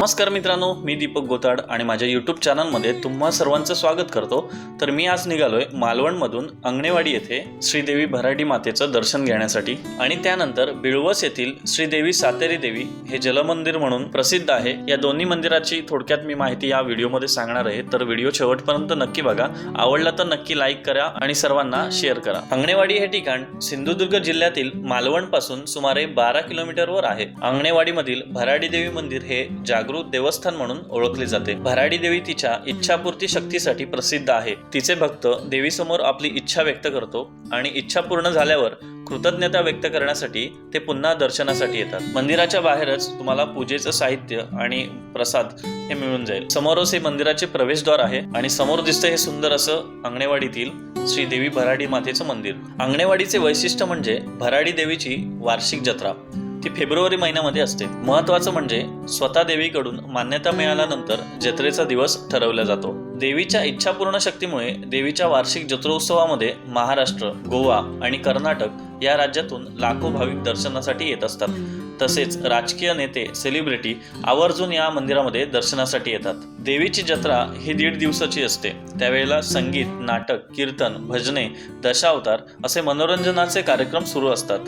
नमस्कार मित्रांनो मी दीपक गोताड आणि माझ्या यूट्यूब चॅनलमध्ये तुम्हा सर्वांचं स्वागत करतो. तर मी आज निघालोय मालवणमधून अंगणेवाडी येथे श्रीदेवी भराडी मातेचं दर्शन घेण्यासाठी. आणि त्यानंतर बिळवस येथील श्रीदेवी सातेरी देवी हे जलमंदिर म्हणून प्रसिद्ध आहे. या दोन्ही मंदिराची थोडक्यात मी माहिती या व्हिडिओमध्ये सांगणार आहे. तर व्हिडिओ शेवटपर्यंत नक्की बघा. आवडला तर नक्की लाईक करा आणि सर्वांना शेअर करा. अंगणेवाडी हे ठिकाण सिंधुदुर्ग जिल्ह्यातील मालवणपासून सुमारे बारा किलोमीटरवर आहे. अंगणेवाडीमधील भराडी देवी मंदिर हे जाग जागृत देवस्थान म्हणून ओळखले जाते. भराडी देवी तिच्या इच्छापूर्ती शक्तीसाठी प्रसिद्ध आहे. तिचे भक्त देवीसमोर आपली इच्छा व्यक्त करतो आणि इच्छा पूर्ण झाल्यावर कृतज्ञता व्यक्त करण्यासाठी ते पुन्हा दर्शनासाठी येतात. मंदिराच्या बाहेरच तुम्हाला पूजेचं साहित्य आणि प्रसाद हे मिळून जाईल. समोरच हे मंदिराचे प्रवेशद्वार आहे आणि समोर दिसतं हे सुंदर असं अंगणेवाडीतील श्री देवी भराडी मातेचं मंदिर. अंगणेवाडीचे वैशिष्ट्य म्हणजे भराडी देवीची वार्षिक जत्रा. ती फेब्रुवारी महिन्यामध्ये असते. महत्वाचं म्हणजे स्वतः देवीकडून मान्यता मिळाल्यानंतर जत्रेचा दिवस ठरवला जातो. देवीच्या इच्छापूर्ण शक्तीमुळे देवीच्या वार्षिक जत्रोत्सवामध्ये महाराष्ट्र गोवा आणि कर्नाटक या राज्यातून लाखो भाविक दर्शनासाठी येत असतात. तसेच राजकीय नेते सेलिब्रिटी आवर्जून या मंदिरामध्ये दर्शनासाठी येतात. देवीची जत्रा ही दीड दिवसाची असते. त्यावेळेला संगीत नाटक कीर्तन भजने दशावतार असे मनोरंजनाचे कार्यक्रम सुरू असतात.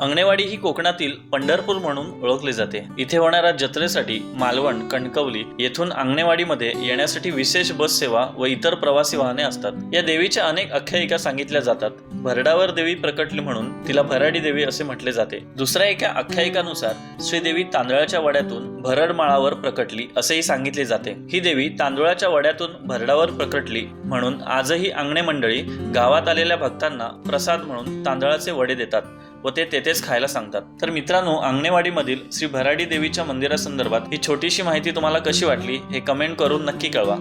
अंगणेवाडी ही कोकणातील पंढरपूर म्हणून ओळखली जाते. इथे होणाऱ्या जत्रेसाठी मालवण कणकवली येथून अंगणेवाडीमध्ये येण्यासाठी विशेष बस सेवा व इतर प्रवासी वाहने असतात. या देवीच्या अनेक आख्यायिका सांगितल्या जातात. भरडावर देवी प्रकटली म्हणून तिला भराडी देवी असे म्हटले जाते. दुसऱ्या एका आख्यायिकानुसार श्रीदेवी तांदळाच्या वड्यातून भरड माळावर प्रकटली असेही सांगितले जाते. ही देवी तांदुळाच्या वड्यातून भरडावर प्रकटली म्हणून आजही अंगणे मंडळी गावात आलेल्या भक्तांना प्रसाद म्हणून तांदळाचे वडे देतात. व ते तेथेच खायला सांगतात. तर मित्रांनो अंगणेवाडीमधील श्री भराडी देवीच्या मंदिरासंदर्भात ही छोटीशी माहिती तुम्हाला कशी वाटली हे कमेंट करून नक्की कळवा.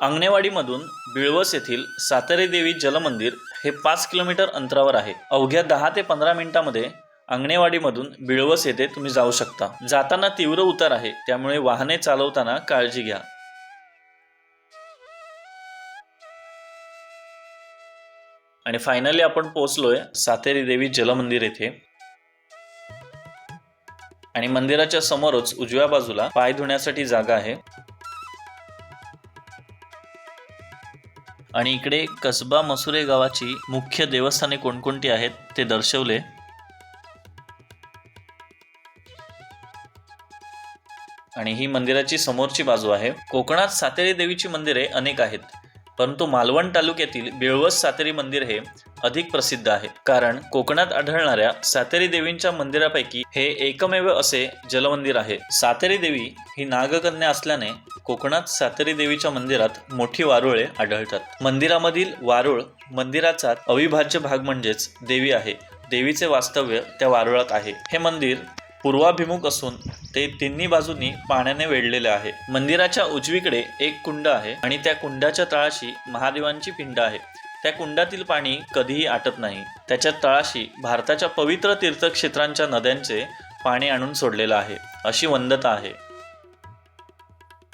अंगणेवाडीमधून बिळवस येथील सातारे देवी जलमंदिर हे पाच किलोमीटर अंतरावर आहे. अवघ्या दहा ते पंधरा मिनिटांमध्ये अंगणेवाडीमधून बिळवस येथे तुम्ही जाऊ शकता. जाताना तीव्र उतार आहे त्यामुळे वाहने चालवताना काळजी घ्या. आणि फायनली आपण पोहोचलोय सातेरी देवी जलमंदिर येथे. आणि मंदिराच्या समोरच उजव्या बाजूला पाय धुण्यासाठी जागा आहे. आणि इकडे कसबा मसुरे गावाची मुख्य देवस्थाने कोणकोणती आहेत ते दर्शवले. आणि ही मंदिराची समोरची बाजू आहे. कोकणात सातेरी देवीची मंदिरे अनेक आहेत. परंतु मालवण तालुक्यातील बेळवस सातेरी मंदिर हे अधिक प्रसिद्ध आहे. कारण कोकणात आढळणाऱ्या सातेरी देवींच्या मंदिरापैकी हे एकमेव असे जलमंदिर आहे. सातेरी देवी ही नागकन्या असल्याने कोकणात सातेरी देवीच्या मंदिरात मोठी वारुळे आढळतात. मंदिरामधील वारुळ मंदिराचा अविभाज्य भाग म्हणजेच देवी आहे. देवीचे वास्तव्य त्या वारुळात आहे. हे मंदिर पूर्वाभिमुख असून ते तिन्ही बाजूनी पाण्याने वेढलेले आहे. मंदिराच्या उजवीकडे एक कुंड आहे आणि त्या कुंडाच्या तळाशी महादेवांची पिंड आहे. त्या कुंडातील पाणी कधीही आटत नाही. त्याच्या तळाशी भारताच्या पवित्र तीर्थक्षेत्रांच्या नद्यांचे पाणी आणून सोडलेलं आहे. अशी वंदता आहे.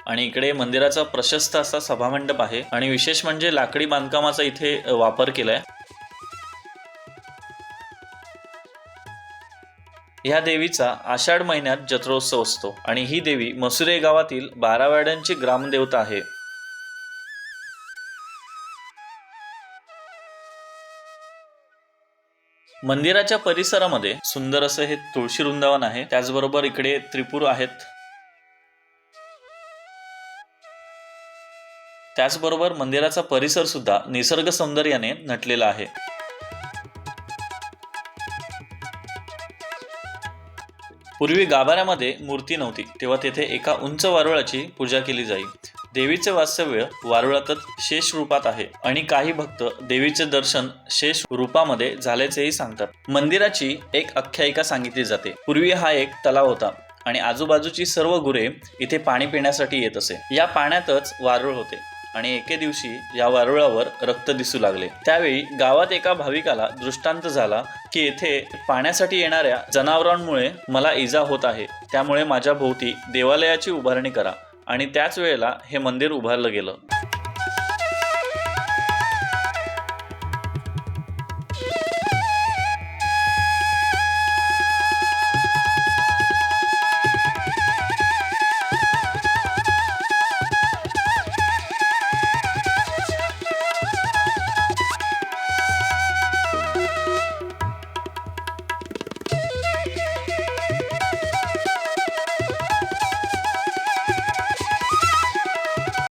आणि इकडे मंदिराचा प्रशस्त असा सभामंडप आहे. आणि विशेष म्हणजे लाकडी बांधकामाचा इथे वापर केलाय. ह्या देवीचा आषाढ महिन्यात जत्रोत्सव असतो आणि ही देवी मसुरे गावातील बारावाड्यांची ग्रामदेवता आहे. मंदिराच्या परिसरामध्ये सुंदर असं हे तुळशी वृंदावन आहे. त्याचबरोबर इकडे त्रिपुर आहेत. त्याचबरोबर मंदिराचा परिसर सुद्धा निसर्ग सौंदर्याने नटलेला आहे. पूर्वी गाभाऱ्यामध्ये मूर्ती नव्हती तेव्हा तेथे एका उंच वारुळाची पूजा केली जाई. देवीचे वास्तव्य वारुळातच शेष रूपात आहे आणि काही भक्त देवीचे दर्शन शेष रूपामध्ये झाल्याचेही सांगतात. मंदिराची एक आख्यायिका सांगितली जाते. पूर्वी हा एक तलाव होता आणि आजूबाजूची सर्व गुरे इथे पाणी पिण्यासाठी येत असे. या पाण्यातच वारुळ होते. आणि एके दिवशी या वारुळावर रक्त दिसू लागले. त्यावेळी गावात एका भाविकाला दृष्टांत झाला की येथे पाण्यासाठी येणाऱ्या जनावरांमुळे मला इजा होत आहे. त्यामुळे माझ्या भोवती देवालयाची उभारणी करा. आणि त्याच वेळेला हे मंदिर उभारलं गेलं.